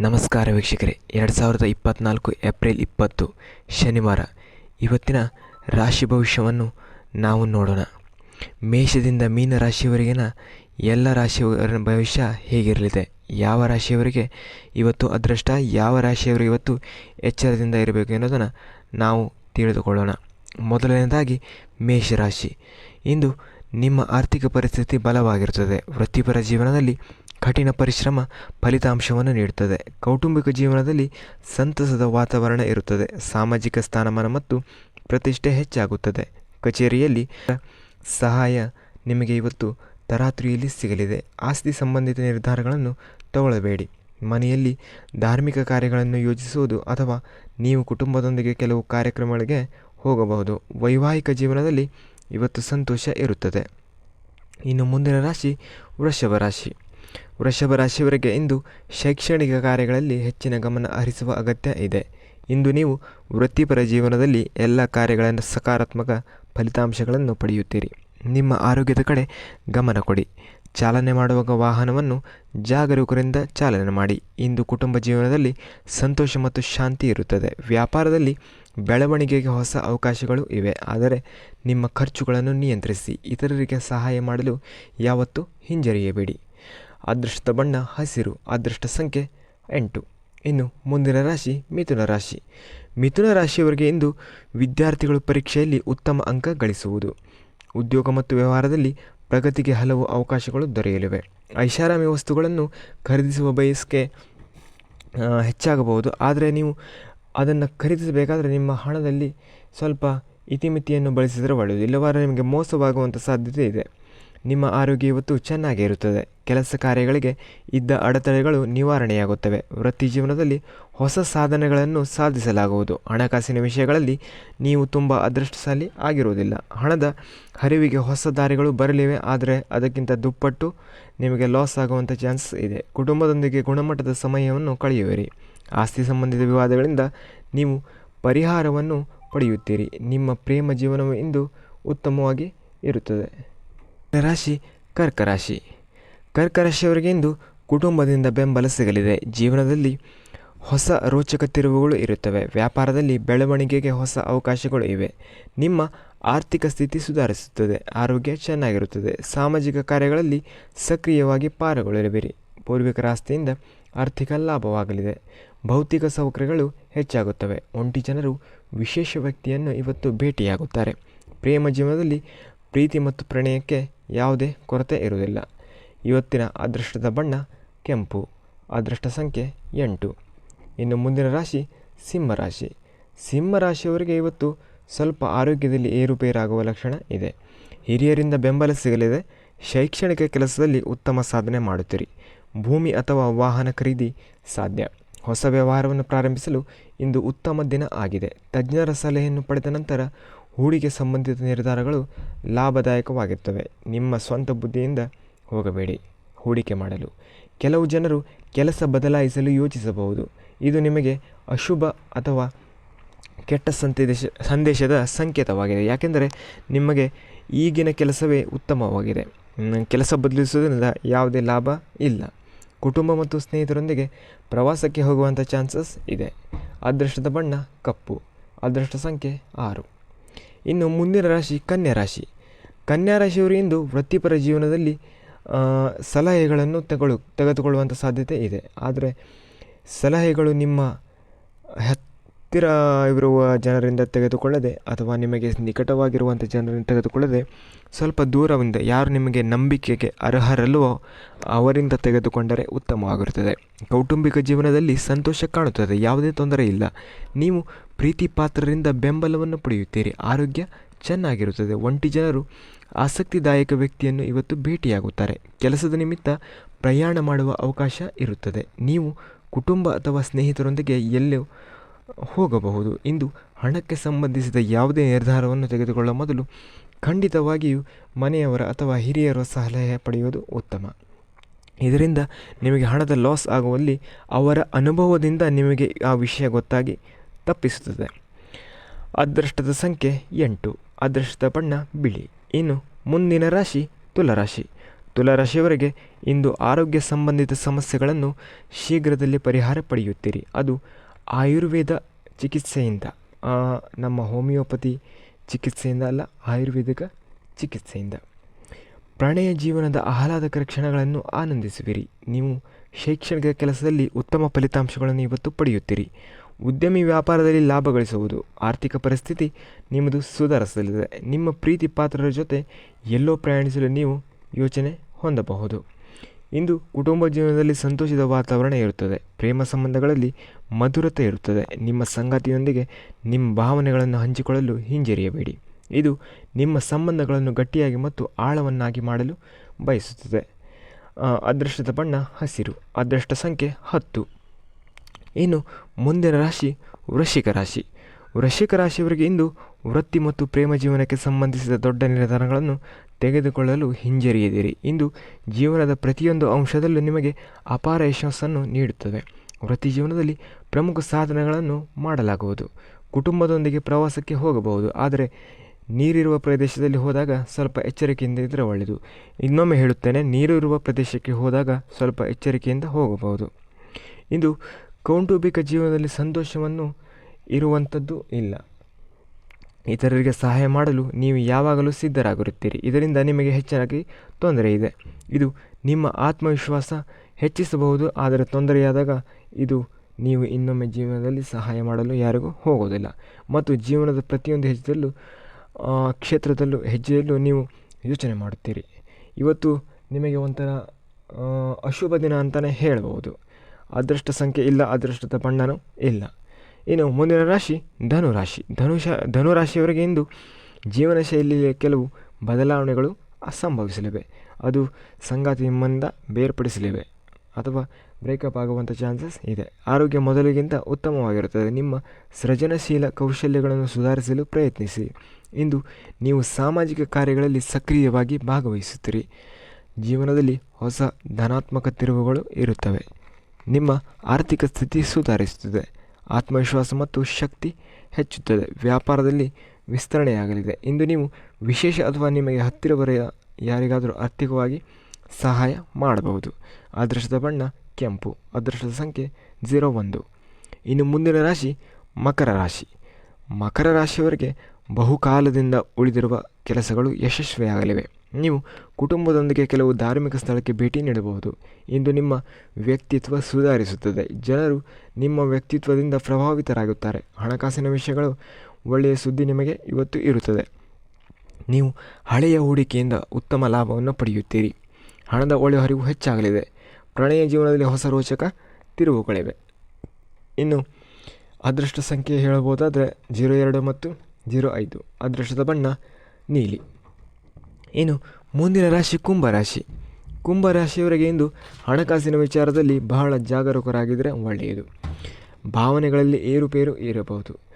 ನಮಸ್ಕಾರ ವೀಕ್ಷಕರೇ. ಎರಡು ಸಾವಿರದ ಇಪ್ಪತ್ತ್ನಾಲ್ಕು ಏಪ್ರಿಲ್ ಇಪ್ಪತ್ತು, ಶನಿವಾರ. ಇವತ್ತಿನ ರಾಶಿ ಭವಿಷ್ಯವನ್ನು ನಾವು ನೋಡೋಣ. ಮೇಷದಿಂದ ಮೀನ ರಾಶಿಯವರೆಗಿನ ಎಲ್ಲ ರಾಶಿಯವರ ಭವಿಷ್ಯ ಹೇಗಿರಲಿದೆ? ಯಾವ ರಾಶಿಯವರಿಗೆ ಇವತ್ತು ಅದೃಷ್ಟ, ಯಾವ ರಾಶಿಯವರು ಇವತ್ತು ಎಚ್ಚರದಿಂದ ಇರಬೇಕು ಎನ್ನುವುದನ್ನು ನಾವು ತಿಳಿದುಕೊಳ್ಳೋಣ. ಮೊದಲನೇದಾಗಿ ಮೇಷರಾಶಿ. ಇಂದು ನಿಮ್ಮ ಆರ್ಥಿಕ ಪರಿಸ್ಥಿತಿ ಬಲವಾಗಿರುತ್ತದೆ ವೃತ್ತಿಪರ ಜೀವನದಲ್ಲಿ ಕಠಿಣ ಪರಿಶ್ರಮ ಫಲಿತಾಂಶವನ್ನು ನೀಡುತ್ತದೆ. ಕೌಟುಂಬಿಕ ಜೀವನದಲ್ಲಿ ಸಂತಸದ ವಾತಾವರಣ ಇರುತ್ತದೆ. ಸಾಮಾಜಿಕ ಸ್ಥಾನಮಾನ ಮತ್ತು ಪ್ರತಿಷ್ಠೆ ಹೆಚ್ಚಾಗುತ್ತದೆ. ಕಚೇರಿಯಲ್ಲಿ ಸಹಾಯ ನಿಮಗೆ ಇವತ್ತು ತರಾತ್ರಿಯಲ್ಲಿ ಸಿಗಲಿದೆ. ಆಸ್ತಿ ಸಂಬಂಧಿತ ನಿರ್ಧಾರಗಳನ್ನು ತಗೊಳ್ಳಬೇಡಿ. ಮನೆಯಲ್ಲಿ ಧಾರ್ಮಿಕ ಕಾರ್ಯಗಳನ್ನು ಯೋಜಿಸುವುದು ಅಥವಾ ನೀವು ಕುಟುಂಬದೊಂದಿಗೆ ಕೆಲವು ಕಾರ್ಯಕ್ರಮಗಳಿಗೆ ಹೋಗಬಹುದು. ವೈವಾಹಿಕ ಜೀವನದಲ್ಲಿ ಇವತ್ತು ಸಂತೋಷ ಇರುತ್ತದೆ. ಇನ್ನು ಮುಂದಿನ ರಾಶಿ ವೃಷಭ ರಾಶಿ. ವೃಷಭ ರಾಶಿಯವರಿಗೆ ಇಂದು ಶೈಕ್ಷಣಿಕ ಕಾರ್ಯಗಳಲ್ಲಿ ಹೆಚ್ಚಿನ ಗಮನ ಹರಿಸುವ ಅಗತ್ಯ ಇದೆ. ಇಂದು ನೀವು ವೃತ್ತಿಪರ ಜೀವನದಲ್ಲಿ ಎಲ್ಲ ಕಾರ್ಯಗಳನ್ನು ಸಕಾರಾತ್ಮಕ ಫಲಿತಾಂಶಗಳನ್ನು ಪಡೆಯುತ್ತೀರಿ. ನಿಮ್ಮ ಆರೋಗ್ಯದ ಕಡೆ ಗಮನ ಕೊಡಿ. ಚಾಲನೆ ಮಾಡುವಾಗ ವಾಹನವನ್ನು ಜಾಗರೂಕರಿಂದ ಚಾಲನೆ ಮಾಡಿ. ಇಂದು ಕುಟುಂಬ ಜೀವನದಲ್ಲಿ ಸಂತೋಷ ಮತ್ತು ಶಾಂತಿ ಇರುತ್ತದೆ. ವ್ಯಾಪಾರದಲ್ಲಿ ಬೆಳವಣಿಗೆಗೆ ಹೊಸ ಅವಕಾಶಗಳು ಇವೆ. ಆದರೆ ನಿಮ್ಮ ಖರ್ಚುಗಳನ್ನು ನಿಯಂತ್ರಿಸಿ. ಇತರರಿಗೆ ಸಹಾಯ ಮಾಡಲು ಯಾವತ್ತೂ ಹಿಂಜರಿಯಬೇಡಿ. ಅದೃಷ್ಟದ ಬಣ್ಣ ಹಸಿರು ಅದೃಷ್ಟ ಸಂಖ್ಯೆ ಎಂಟು. ಇನ್ನು ಮುಂದಿನ ರಾಶಿ ಮಿಥುನ ರಾಶಿ. ಮಿಥುನ ರಾಶಿಯವರಿಗೆ ಇಂದು ವಿದ್ಯಾರ್ಥಿಗಳು ಪರೀಕ್ಷೆಯಲ್ಲಿ ಉತ್ತಮ ಅಂಕ ಗಳಿಸುವುದು. ಉದ್ಯೋಗ ಮತ್ತು ವ್ಯವಹಾರದಲ್ಲಿ ಪ್ರಗತಿಗೆ ಹಲವು ಅವಕಾಶಗಳು ದೊರೆಯಲಿವೆ. ಐಷಾರಾಮಿ ವಸ್ತುಗಳನ್ನು ಖರೀದಿಸುವ ಬಯಸಿಕೆ ಹೆಚ್ಚಾಗಬಹುದು. ಆದರೆ ನೀವು ಅದನ್ನು ಖರೀದಿಸಬೇಕಾದರೆ ನಿಮ್ಮ ಹಣದಲ್ಲಿ ಸ್ವಲ್ಪ ಇತಿಮಿತಿಯನ್ನು ಬಳಸಿದರೆ ಒಳ್ಳೆಯದು. ಇಲ್ಲವಾದರೆ ನಿಮಗೆ ಮೋಸವಾಗುವಂಥ ಸಾಧ್ಯತೆ ಇದೆ. ನಿಮ್ಮ ಆರೋಗ್ಯ ಇವತ್ತು ಚೆನ್ನಾಗೇ ಇರುತ್ತದೆ ಕೆಲಸ ಕಾರ್ಯಗಳಿಗೆ ಇದ್ದ ಅಡೆತಡೆಗಳು ನಿವಾರಣೆಯಾಗುತ್ತವೆ. ವೃತ್ತಿ ಜೀವನದಲ್ಲಿ ಹೊಸ ಸಾಧನೆಗಳನ್ನು ಸಾಧಿಸಲಾಗುವುದು. ಹಣಕಾಸಿನ ವಿಷಯಗಳಲ್ಲಿ ನೀವು ತುಂಬ ಅದೃಷ್ಟಶಾಲಿ ಆಗಿರುವುದಿಲ್ಲ. ಹಣದ ಹರಿವಿಗೆ ಹೊಸ ದಾರಿಗಳು ಬರಲಿವೆ, ಆದರೆ ಅದಕ್ಕಿಂತ ದುಪ್ಪಟ್ಟು ನಿಮಗೆ ಲಾಸ್ ಆಗುವಂಥ ಚಾನ್ಸ್ ಇದೆ. ಕುಟುಂಬದೊಂದಿಗೆ ಗುಣಮಟ್ಟದ ಸಮಯವನ್ನು ಕಳೆಯುವಿರಿ. ಆಸ್ತಿ ಸಂಬಂಧಿತ ವಿವಾದಗಳಿಂದ ನೀವು ಪರಿಹಾರವನ್ನು ಪಡೆಯುತ್ತೀರಿ. ನಿಮ್ಮ ಪ್ರೇಮ ಜೀವನವು ಇಂದು ಉತ್ತಮವಾಗಿ ಇರುತ್ತದೆ. ರಾಶಿ ಕರ್ಕ ರಾಶಿ ಕರ್ಕ ರಾಶಿಯವರಿಗೆಂದು ಕುಟುಂಬದಿಂದ ಬೆಂಬಲ ಸಿಗಲಿದೆ. ಜೀವನದಲ್ಲಿ ಹೊಸ ರೋಚಕ ತಿರುವುಗಳು ಇರುತ್ತವೆ. ವ್ಯಾಪಾರದಲ್ಲಿ ಬೆಳವಣಿಗೆಗೆ ಹೊಸ ಅವಕಾಶಗಳು ಇವೆ. ನಿಮ್ಮ ಆರ್ಥಿಕ ಸ್ಥಿತಿ ಸುಧಾರಿಸುತ್ತದೆ. ಆರೋಗ್ಯ ಚೆನ್ನಾಗಿರುತ್ತದೆ. ಸಾಮಾಜಿಕ ಕಾರ್ಯಗಳಲ್ಲಿ ಸಕ್ರಿಯವಾಗಿ ಪಾರುಗೊಳ್ಳಿರುವಿರಿ ಪೂರ್ವಿಕರ ಆಸ್ತಿಯಿಂದ ಆರ್ಥಿಕ ಲಾಭವಾಗಲಿದೆ. ಭೌತಿಕ ಸೌಕರ್ಯಗಳು ಹೆಚ್ಚಾಗುತ್ತವೆ. ಒಂಟಿ ಜನರು ವಿಶೇಷ ವ್ಯಕ್ತಿಯನ್ನು ಇವತ್ತು ಭೇಟಿಯಾಗುತ್ತಾರೆ. ಪ್ರೇಮ ಜೀವನದಲ್ಲಿ ಪ್ರೀತಿ ಮತ್ತು ಪ್ರಣಯಕ್ಕೆ ಯಾವುದೇ ಕೊರತೆ ಇರುವುದಿಲ್ಲ. ಇವತ್ತಿನ ಅದೃಷ್ಟದ ಬಣ್ಣ ಕೆಂಪು, ಅದೃಷ್ಟ ಸಂಖ್ಯೆ ಎಂಟು. ಇನ್ನು ಮುಂದಿನ ರಾಶಿ ಸಿಂಹರಾಶಿ ಸಿಂಹರಾಶಿಯವರಿಗೆ ಇವತ್ತು ಸ್ವಲ್ಪ ಆರೋಗ್ಯದಲ್ಲಿ ಏರುಪೇರಾಗುವ ಲಕ್ಷಣ ಇದೆ. ಹಿರಿಯರಿಂದ ಬೆಂಬಲ ಸಿಗಲಿದೆ. ಶೈಕ್ಷಣಿಕ ಕೆಲಸದಲ್ಲಿ ಉತ್ತಮ ಸಾಧನೆ ಮಾಡುತ್ತೀರಿ. ಭೂಮಿ ಅಥವಾ ವಾಹನ ಖರೀದಿ ಸಾಧ್ಯ. ಹೊಸ ವ್ಯವಹಾರವನ್ನು ಪ್ರಾರಂಭಿಸಲು ಇಂದು ಉತ್ತಮ ದಿನ ಆಗಿದೆ. ತಜ್ಞರ ಸಲಹೆಯನ್ನು ಪಡೆದ ನಂತರ ಹೂಡಿಕೆ ಸಂಬಂಧಿತ ನಿರ್ಧಾರಗಳು ಲಾಭದಾಯಕವಾಗಿರ್ತವೆ. ನಿಮ್ಮ ಸ್ವಂತ ಬುದ್ಧಿಯಿಂದ ಹೋಗಬೇಡಿ. ಹೂಡಿಕೆ ಮಾಡಲು. ಕೆಲವು ಜನರು ಕೆಲಸ ಬದಲಾಯಿಸಲು ಯೋಚಿಸಬಹುದು. ಇದು ನಿಮಗೆ ಅಶುಭ ಅಥವಾ ಕೆಟ್ಟ ಸಂದೇಶ, ಸಂದೇಶದ ಸಂಕೇತವಾಗಿದೆ. ಯಾಕೆಂದರೆ ನಿಮಗೆ ಈಗಿನ ಕೆಲಸವೇ ಉತ್ತಮವಾಗಿದೆ. ಕೆಲಸ ಬದಲಿಸುವುದರಿಂದ ಯಾವುದೇ ಲಾಭ ಇಲ್ಲ. ಕುಟುಂಬ ಮತ್ತು ಸ್ನೇಹಿತರೊಂದಿಗೆ ಪ್ರವಾಸಕ್ಕೆ ಹೋಗುವಂಥ ಚಾನ್ಸಸ್ ಇದೆ. ಅದೃಷ್ಟದ ಬಣ್ಣ ಕಪ್ಪು. ಅದೃಷ್ಟ ಸಂಖ್ಯೆ ಆರು. ಇನ್ನು ಮುಂದಿನ ರಾಶಿ ಕನ್ಯಾ ರಾಶಿ. ಕನ್ಯಾ ರಾಶಿಯವರು ಇಂದು ವೃತ್ತಿಪರ ಜೀವನದಲ್ಲಿ ಸಲಹೆಗಳನ್ನು ತಗೊಳ್ಳು ತೆಗೆದುಕೊಳ್ಳುವಂಥ ಸಾಧ್ಯತೆ ಇದೆ. ಆದರೆ ಸಲಹೆಗಳು ನಿಮ್ಮ ಹತ್ತಿರ ಇರುವ ಜನರಿಂದ ತೆಗೆದುಕೊಳ್ಳದೆ ಅಥವಾ ನಿಮಗೆ ನಿಕಟವಾಗಿರುವಂಥ ಜನರಿಂದ ತೆಗೆದುಕೊಳ್ಳದೆ ಸ್ವಲ್ಪ ದೂರವಿಂದ ಯಾರು ನಿಮಗೆ ನಂಬಿಕೆಗೆ ಅರ್ಹರಲ್ಲವೋ ಅವರಿಂದ ತೆಗೆದುಕೊಂಡರೆ ಉತ್ತಮವಾಗಿರುತ್ತದೆ. ಕೌಟುಂಬಿಕ ಜೀವನದಲ್ಲಿ ಸಂತೋಷ ಕಾಣುತ್ತದೆ, ಯಾವುದೇ ತೊಂದರೆ ಇಲ್ಲ. ನೀವು ಪ್ರೀತಿ ಪಾತ್ರರಿಂದ ಬೆಂಬಲವನ್ನು ಪಡೆಯುತ್ತೀರಿ. ಆರೋಗ್ಯ ಚೆನ್ನಾಗಿರುತ್ತದೆ. ಒಂಟಿ ಜನರು ಆಸಕ್ತಿದಾಯಕ ವ್ಯಕ್ತಿಯನ್ನು ಇವತ್ತು ಭೇಟಿಯಾಗುತ್ತಾರೆ. ಕೆಲಸದ ನಿಮಿತ್ತ ಪ್ರಯಾಣ ಮಾಡುವ ಅವಕಾಶ ಇರುತ್ತದೆ. ನೀವು ಕುಟುಂಬ ಅಥವಾ ಸ್ನೇಹಿತರೊಂದಿಗೆ ಎಲ್ಲೂ ಹೋಗಬಹುದು. ಇಂದು ಹಣಕ್ಕೆ ಸಂಬಂಧಿಸಿದ ಯಾವುದೇ ನಿರ್ಧಾರವನ್ನು ತೆಗೆದುಕೊಳ್ಳುವ ಮೊದಲು ಖಂಡಿತವಾಗಿಯೂ ಮನೆಯವರ ಅಥವಾ ಹಿರಿಯರ ಸಲಹೆ ಪಡೆಯುವುದು ಉತ್ತಮ. ಇದರಿಂದ ನಿಮಗೆ ಹಣದ ಲಾಸ್ ಆಗುವಲ್ಲಿ ಅವರ ಅನುಭವದಿಂದ ನಿಮಗೆ ಆ ವಿಷಯ ಗೊತ್ತಾಗಿ ತಪ್ಪಿಸುತ್ತದೆ. ಅದೃಷ್ಟದ ಸಂಖ್ಯೆ ಎಂಟು. ಅದೃಷ್ಟದ ಬಣ್ಣ ಬಿಳಿ. ಇನ್ನು ಮುಂದಿನ ರಾಶಿ ತುಲರಾಶಿ. ತುಲಾರಾಶಿಯವರಿಗೆ ಇಂದು ಆರೋಗ್ಯ ಸಂಬಂಧಿತ ಸಮಸ್ಯೆಗಳನ್ನು ಶೀಘ್ರದಲ್ಲಿ ಪರಿಹಾರ ಪಡೆಯುತ್ತೀರಿ. ಅದು ಆಯುರ್ವೇದ ಚಿಕಿತ್ಸೆಯಿಂದ ನಮ್ಮ ಹೋಮಿಯೋಪತಿ ಚಿಕಿತ್ಸೆಯಿಂದ ಅಲ್ಲ, ಆಯುರ್ವೇದಿಕ ಚಿಕಿತ್ಸೆಯಿಂದ. ಪ್ರಣಯ ಜೀವನದ ಆಹ್ಲಾದಕರ ಕ್ಷಣಗಳನ್ನು ಆನಂದಿಸುವಿರಿ. ನೀವು ಶೈಕ್ಷಣಿಕ ಕೆಲಸದಲ್ಲಿ ಉತ್ತಮ ಫಲಿತಾಂಶಗಳನ್ನು ಇವತ್ತು ಪಡೆಯುತ್ತೀರಿ. ಉದ್ಯಮಿ ವ್ಯಾಪಾರದಲ್ಲಿ ಲಾಭ ಗಳಿಸುವುದು, ಆರ್ಥಿಕ ಪರಿಸ್ಥಿತಿ ನಿಮ್ಮದು ಸುಧಾರಿಸಲಿದೆ. ನಿಮ್ಮ ಪ್ರೀತಿ ಪಾತ್ರರ ಜೊತೆ ಎಲ್ಲೋ ಪ್ರಯಾಣಿಸಲು ನೀವು ಯೋಚನೆ ಹೊಂದಬಹುದು. ಇಂದು ಕುಟುಂಬ ಜೀವನದಲ್ಲಿ ಸಂತೋಷದ ವಾತಾವರಣ ಇರುತ್ತದೆ. ಪ್ರೇಮ ಸಂಬಂಧಗಳಲ್ಲಿ ಮಧುರತೆ ಇರುತ್ತದೆ. ನಿಮ್ಮ ಸಂಗಾತಿಯೊಂದಿಗೆ ನಿಮ್ಮ ಭಾವನೆಗಳನ್ನು ಹಂಚಿಕೊಳ್ಳಲು ಹಿಂಜರಿಯಬೇಡಿ. ಇದು ನಿಮ್ಮ ಸಂಬಂಧಗಳನ್ನು ಗಟ್ಟಿಯಾಗಿ ಮತ್ತು ಆಳವನ್ನಾಗಿ ಮಾಡಲು ಬಯಸುತ್ತದೆ. ಅದೃಷ್ಟದ ಬಣ್ಣ ಹಸಿರು. ಅದೃಷ್ಟ ಸಂಖ್ಯೆ ಹತ್ತು. ಇನ್ನು ಮುಂದಿನ ರಾಶಿ ವೃಶ್ಚಿಕ ರಾಶಿ. ವೃಶ್ಚಿಕ ರಾಶಿಯವರಿಗೆ ಇಂದು ವೃತ್ತಿ ಮತ್ತು ಪ್ರೇಮ ಜೀವನಕ್ಕೆ ಸಂಬಂಧಿಸಿದ ದೊಡ್ಡ ನಿರ್ಧಾರಗಳನ್ನು ತೆಗೆದುಕೊಳ್ಳಲು ಹಿಂಜರಿಯದಿರಿ. ಇಂದು ಜೀವನದ ಪ್ರತಿಯೊಂದು ಅಂಶದಲ್ಲೂ ನಿಮಗೆ ಅಪಾರ ಯಶಸ್ಸನ್ನು ನೀಡುತ್ತದೆ. ವೃತ್ತಿ ಜೀವನದಲ್ಲಿ ಪ್ರಮುಖ ಸಾಧನೆಗಳನ್ನು ಮಾಡಲಾಗುವುದು. ಕುಟುಂಬದೊಂದಿಗೆ ಪ್ರವಾಸಕ್ಕೆ ಹೋಗಬಹುದು, ಆದರೆ ನೀರಿರುವ ಪ್ರದೇಶದಲ್ಲಿ ಹೋದಾಗ ಸ್ವಲ್ಪ ಎಚ್ಚರಿಕೆಯಿಂದ ಇದ್ದರೆ ಒಳ್ಳೆಯದು. ಇನ್ನೊಮ್ಮೆ ಹೇಳುತ್ತೇನೆ ನೀರು ಇರುವ ಪ್ರದೇಶಕ್ಕೆ ಹೋದಾಗ ಸ್ವಲ್ಪ ಎಚ್ಚರಿಕೆಯಿಂದ ಹೋಗಬಹುದು. ಇಂದು ಕೌಟುಂಬಿಕ ಜೀವನದಲ್ಲಿ ಸಂತೋಷವನ್ನು ಇರುವಂಥದ್ದು ಇಲ್ಲ. ಇತರರಿಗೆ ಸಹಾಯ ಮಾಡಲು ನೀವು ಯಾವಾಗಲೂ ಸಿದ್ಧರಾಗಿರುತ್ತೀರಿ. ಇದರಿಂದ ನಿಮಗೆ ಹೆಚ್ಚಾಗಿ ತೊಂದರೆ ಇದೆ. ಇದು ನಿಮ್ಮ ಆತ್ಮವಿಶ್ವಾಸ ಹೆಚ್ಚಿಸಬಹುದು, ಆದರೆ ತೊಂದರೆಯಾದಾಗ ಇದು ನೀವು ಇನ್ನೊಮ್ಮೆ ಜೀವನದಲ್ಲಿ ಸಹಾಯ ಮಾಡಲು ಯಾರಿಗೂ ಹೋಗೋದಿಲ್ಲ ಮತ್ತು ಜೀವನದ ಪ್ರತಿಯೊಂದು ಹೆಜ್ಜೆಯಲ್ಲೂ ಕ್ಷೇತ್ರದಲ್ಲೂ, ಹೆಜ್ಜೆಯಲ್ಲೂ ನೀವು ಯೋಚನೆ ಮಾಡುತ್ತೀರಿ. ಇವತ್ತು ನಿಮಗೆ ಒಂಥರ ಅಶುಭ ದಿನ ಅಂತಲೇ ಹೇಳ್ಬೋದು ಅದೃಷ್ಟ ಸಂಖ್ಯೆ ಇಲ್ಲ, ಅದೃಷ್ಟದ ಬಣ್ಣನೂ ಇಲ್ಲ. ಇನ್ನು ಮುಂದಿನ ರಾಶಿ ಧನುರಾಶಿ ಧನುಷ ಧನುರಾಶಿಯವರಿಗೆ ಇಂದು ಜೀವನ ಶೈಲಿಯ ಕೆಲವು ಬದಲಾವಣೆಗಳು ಸಂಭವಿಸಲಿವೆ ಅದು ಸಂಗಾತಿ ನಿಮ್ಮಿಂದ ಬೇರ್ಪಡಿಸಲಿವೆ ಅಥವಾ ಬ್ರೇಕಪ್ ಆಗುವಂಥ ಚಾನ್ಸಸ್ ಇದೆ. ಆರೋಗ್ಯ ಮೊದಲಿಗಿಂತ ಉತ್ತಮವಾಗಿರುತ್ತದೆ. ನಿಮ್ಮ ಸೃಜನಶೀಲ ಕೌಶಲ್ಯಗಳನ್ನು ಸುಧಾರಿಸಲು ಪ್ರಯತ್ನಿಸಿ. ಇಂದು ನೀವು ಸಾಮಾಜಿಕ ಕಾರ್ಯಗಳಲ್ಲಿ ಸಕ್ರಿಯವಾಗಿ ಭಾಗವಹಿಸುತ್ತೀರಿ. ಜೀವನದಲ್ಲಿ ಹೊಸ ಧನಾತ್ಮಕ ತಿರುವುಗಳು ಇರುತ್ತವೆ. ನಿಮ್ಮ ಆರ್ಥಿಕ ಸ್ಥಿತಿ ಸುಧಾರಿಸುತ್ತದೆ. ಆತ್ಮವಿಶ್ವಾಸ ಮತ್ತು ಶಕ್ತಿ ಹೆಚ್ಚುತ್ತದೆ. ವ್ಯಾಪಾರದಲ್ಲಿ ವಿಸ್ತರಣೆಯಾಗಲಿದೆ. ಇಂದು ನೀವು ವಿಶೇಷ ಅಥವಾ ನಿಮಗೆ ಹತ್ತಿರ ಬರೆಯ ಯಾರಿಗಾದರೂ ಆರ್ಥಿಕವಾಗಿ ಸಹಾಯ ಮಾಡಬಹುದು. ಅದೃಷ್ಟದ ಬಣ್ಣ ಕೆಂಪು. ಅದೃಷ್ಟದ ಸಂಖ್ಯೆ ಝೀರೋ ಒಂದು. ಇನ್ನು ಮುಂದಿನ ರಾಶಿ ಮಕರ ರಾಶಿ. ಮಕರ ರಾಶಿಯವರಿಗೆ ಬಹುಕಾಲದಿಂದ ಉಳಿದಿರುವ ಕೆಲಸಗಳು ಯಶಸ್ವಿಯಾಗಲಿವೆ. ನೀವು ಕುಟುಂಬದೊಂದಿಗೆ ಕೆಲವು ಧಾರ್ಮಿಕ ಸ್ಥಳಕ್ಕೆ ಭೇಟಿ ನೀಡಬಹುದು. ಇಂದು ನಿಮ್ಮ ವ್ಯಕ್ತಿತ್ವ ಸುಧಾರಿಸುತ್ತದೆ. ಜನರು ನಿಮ್ಮ ವ್ಯಕ್ತಿತ್ವದಿಂದ ಪ್ರಭಾವಿತರಾಗುತ್ತಾರೆ. ಹಣಕಾಸಿನ ವಿಷಯಗಳು ಒಳ್ಳೆಯ ಸುದ್ದಿ ನಿಮಗೆ ಇವತ್ತು ಇರುತ್ತದೆ. ನೀವು ಹಳೆಯ ಹೂಡಿಕೆಯಿಂದ ಉತ್ತಮ ಲಾಭವನ್ನು ಪಡೆಯುತ್ತೀರಿ. ಹಣದ ಒಳಹರಿವು ಹೆಚ್ಚಾಗಲಿದೆ. ಪ್ರಣಯ ಜೀವನದಲ್ಲಿ ಹೊಸ ರೋಚಕ ತಿರುವುಗಳಿವೆ. ಇನ್ನು ಅದೃಷ್ಟ ಸಂಖ್ಯೆ ಹೇಳಬಹುದಾದರೆ, ಜೀರೋ ಎರಡು ಮತ್ತು ಜೀರೋ ಐದು. ಅದೃಷ್ಟದ ಬಣ್ಣ ನೀಲಿ. ಏನು ಮುಂದಿನ ರಾಶಿ ಕುಂಭರಾಶಿ ಕುಂಭರಾಶಿಯವರಿಗೆ ಇಂದು ಹಣಕಾಸಿನ ವಿಚಾರದಲ್ಲಿ ಬಹಳ ಜಾಗರೂಕರಾಗಿದ್ದರೆ ಒಳ್ಳೆಯದು. ಭಾವನೆಗಳಲ್ಲಿ ಏರುಪೇರು ಇರಬಹುದು.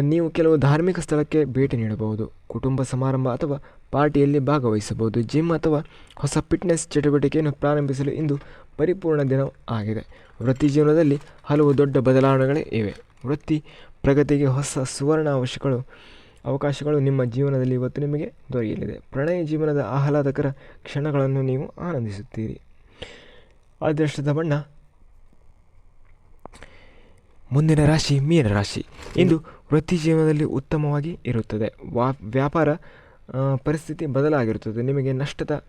ನೀವು ಕೆಲವು ಧಾರ್ಮಿಕ ಸ್ಥಳಕ್ಕೆ ಭೇಟಿ ನೀಡಬಹುದು. ಕುಟುಂಬ ಸಮಾರಂಭ ಅಥವಾ ಪಾರ್ಟಿಯಲ್ಲಿ ಭಾಗವಹಿಸಬಹುದು. ಜಿಮ್ ಅಥವಾ ಹೊಸ ಫಿಟ್ನೆಸ್ ಚಟುವಟಿಕೆಯನ್ನು ಪ್ರಾರಂಭಿಸಲು ಇಂದು ಪರಿಪೂರ್ಣ ದಿನ ಆಗಿದೆ. ವೃತ್ತಿ ಜೀವನದಲ್ಲಿ ಹಲವು ದೊಡ್ಡ ಬದಲಾವಣೆಗಳೇ ಇವೆ. ವೃತ್ತಿ ಪ್ರಗತಿಗೆ ಹೊಸ ಸುವರ್ಣ ಅವಶ್ಯಗಳು ಅವಕಾಶಗಳು ನಿಮ್ಮ ಜೀವನದಲ್ಲಿ ಇವತ್ತು ನಿಮಗೆ ದೊರೆಯಲಿದೆ. ಪ್ರಣಯ ಜೀವನದ ಆಹ್ಲಾದಕರ ಕ್ಷಣಗಳನ್ನು ನೀವು ಆನಂದಿಸುತ್ತೀರಿ. ಅದೃಷ್ಟದ ಬಣ್ಣ. ಮುಂದಿನ ರಾಶಿ ಮೀನ ರಾಶಿ. ಇಂದು ವೃತ್ತಿ ಜೀವನದಲ್ಲಿ ಉತ್ತಮವಾಗಿ ಇರುತ್ತದೆ. ವಾ, ವ್ಯಾಪಾರ ಪರಿಸ್ಥಿತಿ ಬದಲಾಗಿರುತ್ತದೆ. ನಿಮಗೆ ನಷ್ಟದ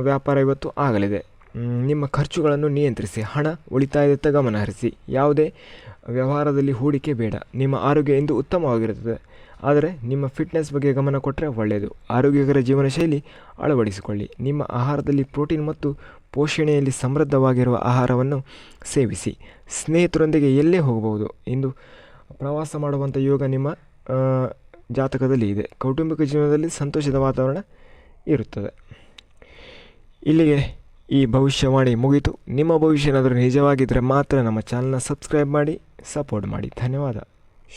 ವ್ಯಾಪಾರ ಇವತ್ತು ಆಗಲಿದೆ. ನಿಮ್ಮ ಖರ್ಚುಗಳನ್ನು ನಿಯಂತ್ರಿಸಿ, ಹಣ ಉಳಿತಾಯದತ್ತ ಗಮನ ಹರಿಸಿ. ಯಾವುದೇ ವ್ಯವಹಾರದಲ್ಲಿ ಹೂಡಿಕೆ ಬೇಡ. ನಿಮ್ಮ ಆರೋಗ್ಯ ಇಂದು ಉತ್ತಮವಾಗಿರುತ್ತದೆ. ಆದರೆ ನಿಮ್ಮ ಫಿಟ್ನೆಸ್ ಬಗ್ಗೆ ಗಮನ ಕೊಟ್ಟರೆ ಒಳ್ಳೆಯದು. ಆರೋಗ್ಯಕರ ಜೀವನ ಶೈಲಿ ಅಳವಡಿಸಿಕೊಳ್ಳಿ. ನಿಮ್ಮ ಆಹಾರದಲ್ಲಿ ಪ್ರೋಟೀನ್ ಮತ್ತು ಪೋಷಣೆಯಲ್ಲಿ ಸಮೃದ್ಧವಾಗಿರುವ ಆಹಾರವನ್ನು ಸೇವಿಸಿ. ಸ್ನೇಹಿತರೊಂದಿಗೆ ಎಲ್ಲೇ ಹೋಗಬಹುದು. ಇಂದು ಪ್ರವಾಸ ಮಾಡುವಂಥ ಯೋಗ ನಿಮ್ಮ ಜಾತಕದಲ್ಲಿ ಇದೆ. ಕೌಟುಂಬಿಕ ಜೀವನದಲ್ಲಿ ಸಂತೋಷದ ವಾತಾವರಣ ಇರುತ್ತದೆ. ಇಲ್ಲಿಗೆ ಈ ಭವಿಷ್ಯವಾಣಿ ಮುಗಿತು. ನಿಮ್ಮ ಭವಿಷ್ಯ ಏನಾದರೂ ನಿಜವಾಗಿದ್ದರೆ ಮಾತ್ರ ನಮ್ಮ ಚಾನಲ್ನ ಸಬ್ಸ್ಕ್ರೈಬ್ ಮಾಡಿ ಸಪೋರ್ಟ್ ಮಾಡಿ. ಧನ್ಯವಾದ.